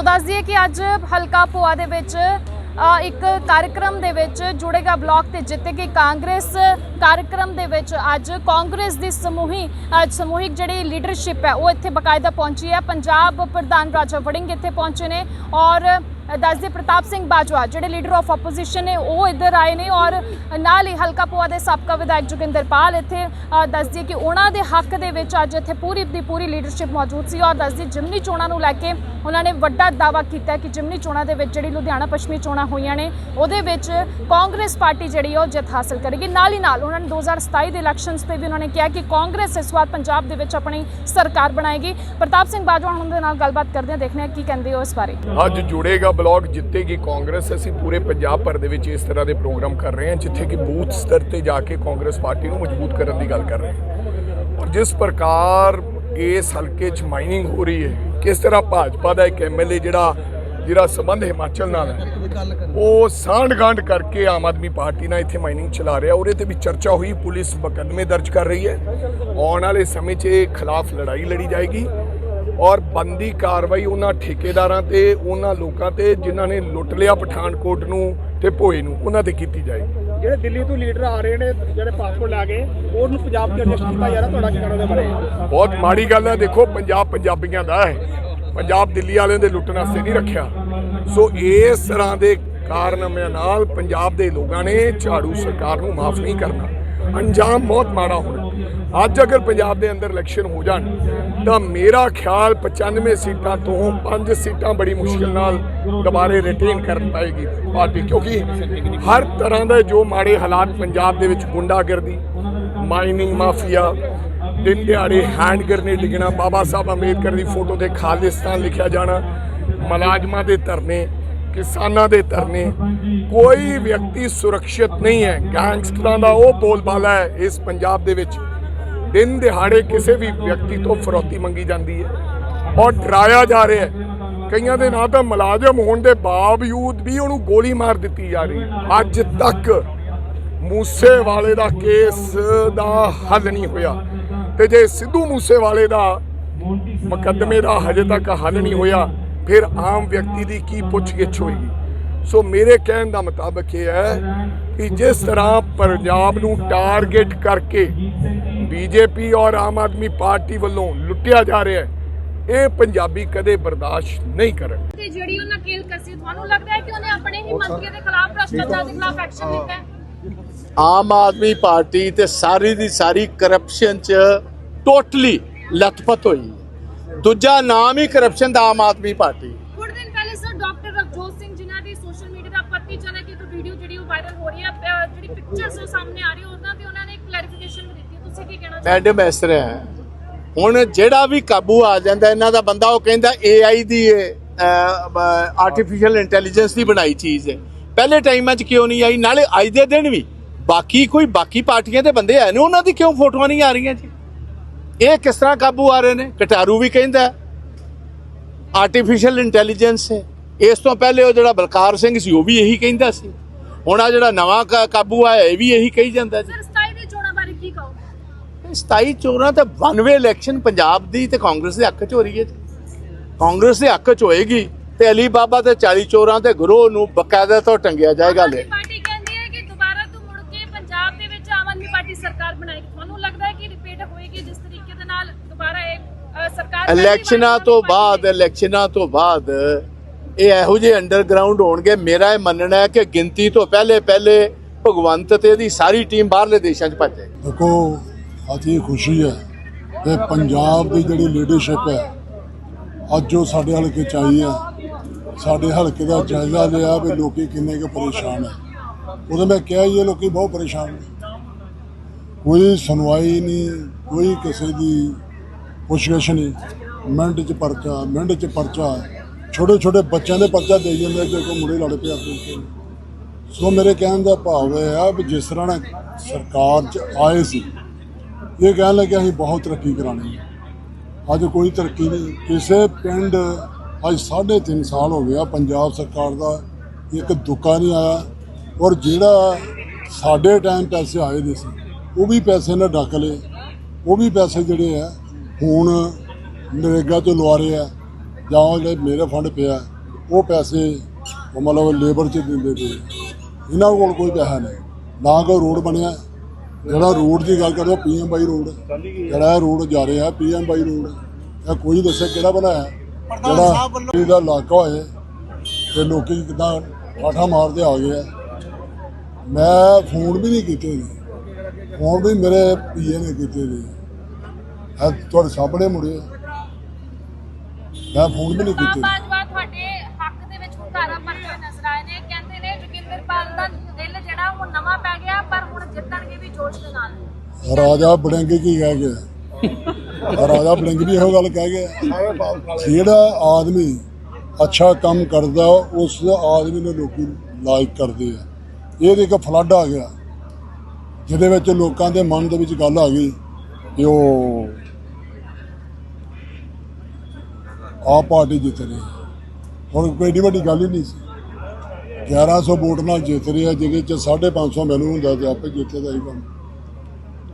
ਸੋ ਦੱਸ ਦਈਏ ਕਿ ਅੱਜ ਹਲਕਾ ਪੋਆ ਦੇ ਵਿੱਚ ਇੱਕ ਕਾਰਜਕ੍ਰਮ ਦੇ ਵਿੱਚ ਜੁੜੇਗਾ ਬਲਾਕ ਤੇ ਜਿੱਤੇਗੀ ਕਾਂਗਰਸ ਕਾਰਜਕ੍ਰਮ ਦੇ ਵਿੱਚ ਅੱਜ ਕਾਂਗਰਸ ਦੀ ਸਮੂਹੀ ਅੱਜ ਸਮੂਹਿਕ ਜਿਹੜੀ ਲੀਡਰਸ਼ਿਪ ਹੈ, ਉਹ ਇੱਥੇ ਬਕਾਇਦਾ ਪਹੁੰਚੀ ਹੈ। ਪੰਜਾਬ ਪ੍ਰਧਾਨ ਰਾਜਾ ਵੜਿੰਗ ਇੱਥੇ ਪਹੁੰਚੇ ਨੇ ਔਰ ਦੱਸਦੇ ਪ੍ਰਤਾਪ ਸਿੰਘ ਬਾਜਵਾ ਜਿਹੜੇ ਲੀਡਰ ਆਫ ਆਪੋਜੀਸ਼ਨ ਨੇ ਉਹ ਇੱਧਰ ਆਏ ਨੇ ਔਰ ਨਾਲ ਹੀ ਹਲਕਾ ਪੋਆ ਦੇ ਸਾਬਕਾ ਵਿਧਾਇਕ ਜੋਗਿੰਦਰ ਪਾਲ ਇੱਥੇ ਅ, ਦੱਸਦੀ ਕਿ ਉਹਨਾਂ ਦੇ ਹੱਕ ਦੇ ਵਿੱਚ ਅੱਜ ਇੱਥੇ ਪੂਰੀ ਦੀ ਪੂਰੀ ਲੀਡਰਸ਼ਿਪ ਮੌਜੂਦ ਸੀ ਔਰ ਦੱਸਦੀ ਜਿਮਨੀ ਚੋਣਾਂ ਨੂੰ ਲੈ ਕੇ ਉਹਨਾਂ ਨੇ ਵੱਡਾ ਦਾਅਵਾ ਕੀਤਾ ਕਿ ਜਿਮਨੀ ਚੋਣਾਂ ਦੇ ਵਿੱਚ ਜਿਹੜੀ ਲੁਧਿਆਣਾ ਪੱਛਮੀ ਚੋਣਾਂ ਹੋਈਆਂ ਨੇ ਉਹਦੇ ਵਿੱਚ ਕਾਂਗਰਸ ਪਾਰਟੀ ਜਿਹੜੀ ਆ ਉਹ ਜਿੱਤ ਹਾਸਲ ਕਰੇਗੀ। ਨਾਲ ਹੀ ਨਾਲ ਉਹਨਾਂ ਨੇ 2027 ਦੇ ਇਲੈਕਸ਼ਨਸ ਤੇ ਵੀ ਉਹਨਾਂ ਨੇ ਕਿਹਾ ਕਿ ਕਾਂਗਰਸ ਇਸ ਵਾਰ ਪੰਜਾਬ ਦੇ ਵਿੱਚ ਆਪਣੀ ਸਰਕਾਰ ਬਣਾਏਗੀ। ਪ੍ਰਤਾਪ ਸਿੰਘ ਬਾਜਵਾ ਉਹਨਾਂ ਦੇ ਨਾਲ ਗੱਲਬਾਤ ਕਰਦੇ ਹਾਂ ਦੇਖਦੇ ਹਾਂ ਕੀ ਕਹਿੰਦੇ ਹੋ ਇਸ ਬਾਰੇ। ਅੱਜ ਜੁੜੇਗਾ ਬਲਾਕ ਜਿੱਤੇਗੀ ਕਾਂਗਰਸ। ਅਸੀਂ ਪੂਰੇ ਪੰਜਾਬ ਭਰ ਦੇ ਵਿੱਚ ਇਸ ਤਰ੍ਹਾਂ ਦੇ ਪ੍ਰੋਗਰਾਮ ਕਰ ਰਹੇ ਹਾਂ, ਜਿੱਥੇ ਕਿ ਬੂਥ ਸਤਰ ਤੇ ਜਾ ਕੇ ਕਾਂਗਰਸ ਪਾਰਟੀ ਨੂੰ ਮਜ਼ਬੂਤ ਕਰਨ ਦੀ ਗੱਲ ਕਰ ਰਹੇ ਹਾਂ। ਔਰ ਜਿਸ ਪ੍ਰਕਾਰ ਇਸ ਹਲਕੇ 'ਚ ਮਾਈਨਿੰਗ ਹੋ ਰਹੀ ਹੈ, ਕਿਸ ਤਰ੍ਹਾਂ ਭਾਜਪਾ ਦਾ ਇੱਕ ਐਮਐਲਏ ਜਿਹੜਾ ਜਿਹੜਾ ਸੰਬੰਧ ਹਿਮਾਚਲ ਨਾਲ ਹੈ, ਉਹ ਸਾਂਢ-ਗਾਂਢ ਕਰਕੇ ਆਮ ਆਦਮੀ ਪਾਰਟੀ ਨਾਲ ਇੱਥੇ ਮਾਈਨਿੰਗ ਚਲਾ ਰਿਹਾ ਉਹਦੇ ਤੇ ਵੀ ਚਰਚਾ ਹੋਈ, ਪੁਲਿਸ ਮੁਕੱਦਮੇ ਦਰਜ ਕਰ ਰਹੀ ਹੈ। ਆਉਣ ਵਾਲੇ ਸਮੇਂ 'ਚ ਇਹ ਖਿਲਾਫ ਲੜਾਈ ਲੜੀ ਜਾਏਗੀ। ਔਰ ਬੰਦੀ ਕਾਰਵਾਈ ਉਹਨਾਂ ਠੇਕੇਦਾਰਾਂ ਤੇ ਉਹਨਾਂ ਲੋਕਾਂ ਤੇ ਜਿਨ੍ਹਾਂ ਨੇ ਲੁੱਟ ਲਿਆ ਪਠਾਨਕੋਟ ਨੂੰ ਤੇ ਭੋਏ ਨੂੰ ਉਹਨਾਂ ਤੇ ਕੀਤੀ ਜਾਏਗੀ ਜਿਹੜੇ ਦਿੱਲੀ ਤੋਂ ਲੀਡਰ ਆ ਰਹੇ ਨੇ ਜਿਹੜੇ ਪਾਸਪੋਰਟ ਲਾ ਕੇ ਉਹਨੂੰ ਪੰਜਾਬ 'ਚ ਐਡਜਸਟ ਕੀਤਾ ਜਾ ਰਿਹਾ ਤੁਹਾਡਾ ਕੀ ਕਹਿਣਾ ਉਹਦੇ ਬਾਰੇ? ਬਹੁਤ ਮਾੜੀ ਗੱਲ ਹੈ ਦੇਖੋ ਪੰਜਾਬ ਪੰਜਾਬੀਆਂ ਦਾ ਹੈ। ਪੰਜਾਬ ਦਿੱਲੀ ਵਾਲਿਆਂ ਦੇ ਲੁੱਟਣ ਵਾਸਤੇ ਨਹੀਂ ਰੱਖਿਆ। ਸੋ ਇਸ ਤਰ੍ਹਾਂ ਦੇ ਕਾਰਨਾਮਿਆਂ ਨਾਲ ਪੰਜਾਬ ਦੇ ਲੋਕਾਂ ਨੇ ਝਾੜੂ ਸਰਕਾਰ ਨੂੰ ਮਾਫ ਨਹੀਂ ਕਰਨਾ। ਅੰਜਾਮ ਬਹੁਤ ਮਾੜਾ ਹੋਣਾ ਅੱਜ ਅਗਰ ਪੰਜਾਬ ਦੇ ਅੰਦਰ ਇਲੈਕਸ਼ਨ ਹੋ ਜਾਣ, ਤਾਂ ਮੇਰਾ ਖਿਆਲ 95 ਸੀਟਾਂ ਤੋਂ 5 ਸੀਟਾਂ ਬੜੀ ਮੁਸ਼ਕਿਲ ਨਾਲ ਦੁਬਾਰੇ ਰਿਟੇਨ ਕਰਨ ਪਾਏਗੀ ਪਾਰਟੀ, ਕਿਉਂਕਿ ਹਰ ਤਰ੍ਹਾਂ ਦੇ ਜੋ ਮਾੜੇ ਹਾਲਾਤ ਪੰਜਾਬ ਦੇ ਵਿੱਚ ਗੁੰਡਾਗਰਦੀ ਮਾਈਨਿੰਗ ਮਾਫੀਆ ਦਿਨ ਦਿਹਾੜੇ ਹੈਂਡ ਗ੍ਰਨੇਡ ਡਿੱਗਣਾ, ਬਾਬਾ ਸਾਹਿਬ ਅੰਬੇਦਕਰ ਦੀ ਫੋਟੋ ਤੇ ਖਾਲਿਸਤਾਨ ਲਿਖਿਆ ਜਾਣਾ, ਮੁਲਾਜ਼ਮਾਂ ਦੇ ਧਰਨੇ, ਕਿਸਾਨਾਂ ਦੇ ਧਰਨੇ, ਕੋਈ ਵਿਅਕਤੀ ਸੁਰੱਖਿਅਤ ਨਹੀਂ ਹੈ, ਗੈਂਗਸਟਰਾਂ ਦਾ ਉਹ ਬੋਲਬਾਲਾ ਹੈ ਇਸ ਪੰਜਾਬ ਦੇ ਵਿੱਚ। ਦਿਨ ਦਿਹਾੜੇ ਕਿਸੇ ਵੀ ਵਿਅਕਤੀ ਤੋਂ ਫਰੋਤੀ ਮੰਗੀ ਜਾਂਦੀ ਹੈ। ਔਰ ਡਰਾਇਆ ਜਾ ਰਿਹਾ ਹੈ। ਕਈਆਂ ਦੇ ਨਾਂ ਤਾਂ ਮੁਲਾਜ਼ਮ ਹੋਣ ਦੇ ਬਾਵਜੂਦ ਵੀ ਉਹਨੂੰ ਗੋਲੀ ਮਾਰ ਦਿੱਤੀ ਜਾ ਰਹੀ ਹੈ। ਅੱਜ ਤੱਕ ਮੂਸੇ ਵਾਲੇ ਦਾ ਕੇਸ ਦਾ ਹੱਲ ਨਹੀਂ ਹੋਇਆ। ਤੇ ਜੇ ਸਿੱਧੂ ਮੂਸੇ ਵਾਲੇ ਦਾ ਮੁਕੱਦਮੇ ਦਾ ਹਜੇ ਤੱਕ ਹੱਲ ਨਹੀਂ ਹੋਇਆ, ਫਿਰ ਆਮ ਵਿਅਕਤੀ ਦੀ ਕੀ ਪੁੱਛਗਿੱਛ ਹੋਏਗੀ? ਸੋ ਮੇਰੇ ਕਹਿਣ ਦਾ ਮੁਤਾਬਕ ਇਹ ਹੈ ਕਿ ਜਿਸ ਤਰ੍ਹਾਂ ਪੰਜਾਬ ਨੂੰ ਟਾਰਗੇਟ ਕਰਕੇ ਬੀਜੇਪੀ ਔਰ ਆਮ ਆਦਮੀ ਪਾਰਟੀ ਵੱਲੋਂ ਲੁੱਟਿਆ ਜਾ ਰਿਹਾ ਹੈ। ਇਹ ਪੰਜਾਬੀ ਕਦੇ ਬਰਦਾਸ਼ਤ ਨਹੀਂ ਕਰਨਗੇ ਤੇ ਜਿਹੜੀ ਉਹਨਾਂ ਕੇਲ ਕਸੀ ਤੁਹਾਨੂੰ ਲੱਗਦਾ ਹੈ ਕਿ ਉਹਨੇ ਆਪਣੇ ਹੀ ਮੰਤਰੀ ਦੇ ਖਿਲਾਫ ਭ੍ਰਸ਼ਟਾਚਾਰ ਦੇ ਖਿਲਾਫ ਐਕਸ਼ਨ ਲਿੱਤਾ ਹੈ? ਆਮ ਆਦਮੀ ਪਾਰਟੀ ਤੇ ਸਾਰੀ ਦੀ ਸਾਰੀ ਕਰਪਸ਼ਨ ਚ ਟੋਟਲੀ ਲਤਪਤ ਹੋਈ। ਦੂਜਾ ਨਾਮ ਹੀ ਕਰਪਸ਼ਨ ਦਾ ਆਮ ਆਦਮੀ ਪਾਰਟੀ। ਕੁਝ ਦਿਨ ਪਹਿਲੇ ਸਰ ਡਾਕਟਰ ਰਵਜੋਤ ਸਿੰਘ ਜਿਨ੍ਹਾਂ ਦੀ ਸੋਸ਼ਲ ਮੀਡੀਆ ਦਾ ਪੱਤੀਜਨਕ ਇੱਕ ਵੀਡੀਓ ਜਿਹੜੀ ਉਹ ਵਾਇਰਲ ਹੋ ਰਹੀ ਹੈ ਜਿਹੜੀ ਪਿਕਚਰਸ ਉਹ ਸਾਹਮਣੇ ਆ ਰਹੀ ਉਹਨਾਂ ਤੇ ਉਹਨਾਂ ਨੇ ਕਲੈਰੀਫਿਕੇਸ਼ਨ ਵੀ ਦਿੱਤੀ ਹੈ ਤੁਸੀਂ ਕੀ ਕਹਿਣਾ ਚਾਹੁੰਦੇ ਮੈਡਮ ਇਸ ਤਰ੍ਹਾਂ ਹੈ। ਹੁਣ ਜਿਹੜਾ ਵੀ ਕਾਬੂ ਆ ਜਾਂਦਾ ਇਹਨਾਂ ਦਾ ਬੰਦਾ ਉਹ ਕਹਿੰਦਾ AI ਦੀ ਆਰਟੀਫੀਸ਼ੀਅਲ ਇੰਟੈਲੀਜੈਂਸ ਦੀ ਬਣਾਈ ਚੀਜ਼ ਹੈ। ਪਹਿਲੇ ਟਾਈਮਾਂ 'ਚ ਕਿਉਂ ਨਹੀਂ ਆਈ? ਨਾਲੇ ਅੱਜ ਦੇ ਦਿਨ ਵੀ। ਬਾਕੀ ਕੋਈ ਬਾਕੀ ਪਾਰਟੀਆਂ ਦੇ ਬੰਦੇ ਹੈ ਨੇ ਉਹਨਾਂ ਦੀ ਕਿਉਂ ਫੋਟੋਆਂ ਨਹੀਂ ਆ ਰਹੀਆਂ ਜੀ? ਇਹ ਕਿਸ ਤਰ੍ਹਾਂ ਕਾਬੂ ਆ ਰਹੇ ਨੇ? ਕਟਾਰੂ ਵੀ ਕਹਿੰਦਾ ਆਰਟੀਫੀਸ਼ੀਅਲ ਇੰਟੈਲੀਜੈਂਸ ਹੈ। ਇਸ ਤੋਂ ਪਹਿਲੇ ਉਹ ਜਿਹੜਾ ਬਲਕਾਰ ਸਿੰਘ ਸੀ ਉਹ ਵੀ ਇਹੀ ਕਹਿੰਦਾ ਸੀ। ਹੁਣ ਆ ਜਿਹੜਾ ਨਵਾਂ ਕਾਬੂ ਆਇਆ ਇਹ ਵੀ ਇਹੀ ਕਹੀ ਜਾਂਦਾ ਜੀ ਸਰ ਸਟਾਈਲ ਦੇ ਚੋਣਾਂ ਬਾਰੇ ਕੀ ਕਹੋਗੇ 27 ਚੋਣਾਂ ਤਾਂ ਵਨ ਵੇ ਇਲੈਕਸ਼ਨ ਪੰਜਾਬ ਦੀ ਤੇ ਕਾਂਗਰਸ ਦੇ ਹੱਕ ਚ ਹੋ ਰਹੀ ਹੈ। ਕਾਂਗਰਸ ਦੇ ਹੱਕ ਚ ਹੋਏਗੀ ਤੇ ਅਲੀ ਬਾਬਾ ਤੇ 40 ਚੋਰਾਂ ਤੇ ਗੁਰੂ ਨੂੰ ਬਕਾਇਦਾ ਤੋਂ ਟੰਗਿਆ ਜਾਏਗਾ ਲੈ ਪਾਰਟੀ ਕਹਿੰਦੀ ਹੈ ਕਿ ਦੁਬਾਰਾ ਤੋਂ ਮੁੜ ਕੇ ਪੰਜਾਬ ਦੇ ਵਿੱਚ ਆਮ ਆਦਮੀ ਪਾਰਟੀ ਸਰਕਾਰ ਬਣਾਏਗੀ। ਤੁਹਾਨੂੰ ਲੱਗਦਾ ਹੈ ਕਿ ਰਿਪੀਟ ਹੋਏਗੀ ਜਿਸ ਤਰੀਕੇ ਦੇ ਨਾਲ ਦੁਬਾਰਾ ਇਹ ਸਰਕਾਰ ਇਲੈਕਸ਼ਨਾਂ ਤੋਂ ਬਾਅਦ ਇਲੈਕਸ਼ਨਾਂ ਤੋਂ ਬਾਅਦ ਇਹ ਇਹੋ ਜਿਹੇ ਅੰਡਰਗਰਾਉਂਡ ਹੋਣਗੇ। ਮੇਰਾ ਇਹ ਮੰਨਣਾ ਹੈ ਕਿ ਗਿਣਤੀ ਤੋਂ ਪਹਿਲੇ ਪਹਿਲੇ ਭਗਵੰਤ ਤੇ ਇਹਦੀ ਸਾਰੀ ਟੀਮ ਬਾਹਰਲੇ ਦੇਸ਼ਾਂ 'ਚ ਭੱਜੇ ਦੇਖੋ ਅੱਜ ਖੁਸ਼ੀ ਹੈ ਕਿ ਪੰਜਾਬ ਦੀ ਜਿਹੜੀ ਲੀਡਰਸ਼ਿਪ ਹੈ, ਅੱਜ ਜੋ ਸਾਡੇ ਹਲਕੇ ਚ ਆਈ ਹੈ। ਸਾਡੇ ਹਲਕੇ ਦਾ ਜਾਇਜ਼ਾ ਲਿਆ ਵੀ ਲੋਕੀ ਕਿੰਨੇ ਕੁ ਪਰੇਸ਼ਾਨ ਹੈ। ਉਹਦੇ ਮੈਂ ਕਿਹਾ ਹੀ ਇਹ ਲੋਕੀ ਬਹੁਤ ਪਰੇਸ਼ਾਨ ਨੇ। ਕੋਈ ਸੁਣਵਾਈ ਨਹੀਂ, ਕੋਈ ਕਿਸੇ ਦੀ ਪੁੱਛਗਿੱਛ ਨਹੀਂ। ਮਿੰਟ ਚ ਪਰਚਾ, ਮਿੰਟ ਚ ਪਰਚਾ। ਛੋਟੇ ਛੋਟੇ ਬੱਚਿਆਂ ਦੇ ਪਰਚਾ ਦੇ ਜਾਂਦੇ ਜੇ ਕੋਈ ਮੁੰਡੇ ਲੜ ਪਿਆ ਆਪਣੇ ਸੋ ਮੇਰੇ ਕਹਿਣ ਦਾ ਭਾਵ ਇਹ ਆ ਵੀ ਜਿਸ ਤਰ੍ਹਾਂ ਨਾਲ ਸਰਕਾਰ ਚ ਆਏ ਸੀ ਇਹ ਕਹਿਣ ਲੱਗਿਆ ਅਸੀਂ ਬਹੁਤ ਤਰੱਕੀ ਕਰਾਣੀ ਹੈ। ਅੱਜ ਕੋਈ ਤਰੱਕੀ ਨਹੀਂ। ਕਿਸੇ ਪਿੰਡ ਅੱਜ 3.5 ਸਾਲ ਹੋ ਗਿਆ ਪੰਜਾਬ ਸਰਕਾਰ ਦਾ ਇੱਕ ਦੁੱਕਾ ਨਹੀਂ ਆਇਆ ਔਰ ਜਿਹੜਾ ਸਾਡੇ ਟਾਈਮ ਪੈਸੇ ਆਏ ਦੇ ਸੀ, ਉਹ ਵੀ ਪੈਸੇ ਨੇ ਡੱਕ ਲਏ। ਉਹ ਵੀ ਪੈਸੇ ਜਿਹੜੇ ਆ, ਹੁਣ ਨਰੇਗਾ ਤੋਂ ਲਵਾ ਰਹੇ ਆ ਜਾਂ ਉਹ ਜਿਹੜੇ ਮੇਰੇ ਫੰਡ ਪਿਆ, ਉਹ ਪੈਸੇ ਮਤਲਬ ਲੇਬਰ 'ਚ ਦਿੰਦੇ ਪਏ ਇਹਨਾਂ ਕੋਲ ਕੋਈ ਪੈਸਾ ਨਹੀਂ। ਨਾ ਕੋਈ ਰੋਡ ਬਣਿਆ ਜਿਹੜਾ ਰੋਡ ਦੀ ਗੱਲ ਕਰੋ ਪੀਐਮ ਬਾਈ ਰੋਡ। ਜਿਹੜਾ ਰੋਡ ਜਾ ਰਿਹਾ ਪੀਐਮ ਬਾਈ ਰੋਡ। ਇਹ ਕੋਈ ਦੱਸੇ ਕਿਹੜਾ ਬਣਾਇਆ? ਜਿਹੜਾ ਇਹਦਾ ਇਲਾਕਾ ਹੋਏ ਤੇ ਲੋਕੀ ਕਿਦਾਂ ਠਾਠਾ ਮਾਰਦੇ ਆ ਗਏ ਆ। ਮੈਂ ਫੋਨ ਵੀ ਨਹੀਂ ਕੀਤੇ ਨੇ ਫੋਨ ਵੀ ਮੇਰੇ ਪੀਏ ਨੇ ਕੀਤੇ ਨੇ ਇਹ ਤੁਹਾਡੇ ਸਾਹਮਣੇ ਮੁੜੇ। ਆ। ਮੈਂ ਫੋਨ ਵੀ ਨਹੀਂ ਕੀਤੇ ਬਾਜਵਾ ਤੁਹਾਡੇ ਹੱਕ ਦੇ ਵਿੱਚ ਹੁੰਗਾਰਾ ਭਰਦੇ ਹੋਏ ਨਜ਼ਰ ਆਏ ਨੇ ਕਹਿੰਦੇ ਨੇ ਜੋਗਿੰਦਰਪਾਲ ਦਾ ਦਿਲ ਜਿਹੜਾ ਉਹ ਨਵਾਂ ਪੈ ਗਿਆ ਪਰ ਹੁਣ ਜਿੱਤਣਗੇ ਵੀ ਜੋਸ਼ ਦੇ ਨਾਲ ਰਾਜਾ ਬੜਿੰਗ ਕੀ ਕਹਿ ਗਿਆ? ਰਾਜਾ ਬੜਿੰਗ ਵੀ ਇਹੋ ਗੱਲ ਕਹਿ ਗਿਆ। ਜਿਹੜਾ ਆਦਮੀ ਅੱਛਾ ਕੰਮ ਕਰਦਾ, ਉਸ ਆਦਮੀ ਨੂੰ ਲੋਕੀ ਲਾਈਕ ਕਰਦੇ ਆ। ਇਹਦੇ ਇੱਕ ਫਲੱਡ ਆ ਗਿਆ, ਜਿਹਦੇ ਵਿੱਚ ਲੋਕਾਂ ਦੇ ਮਨ ਦੇ ਵਿੱਚ ਗੱਲ ਆ ਗਈ ਕਿ ਉਹ ਆਪ ਪਾਰਟੀ ਜਿੱਤ ਰਹੀ ਹੁਣ ਕੋਈ ਏਡੀ ਵੱਡੀ ਗੱਲ ਹੀ ਨਹੀਂ ਸੀ। 1100 ਵੋਟ ਨਾਲ ਜਿੱਤ ਰਿਹਾ ਜਿਹਦੇ ਚ 550 ਮੈਨੂੰ ਹੁੰਦਾ ਤੇ ਆਪੇ ਜਿੱਤਦਾ ਹੀ ਕੰਮ।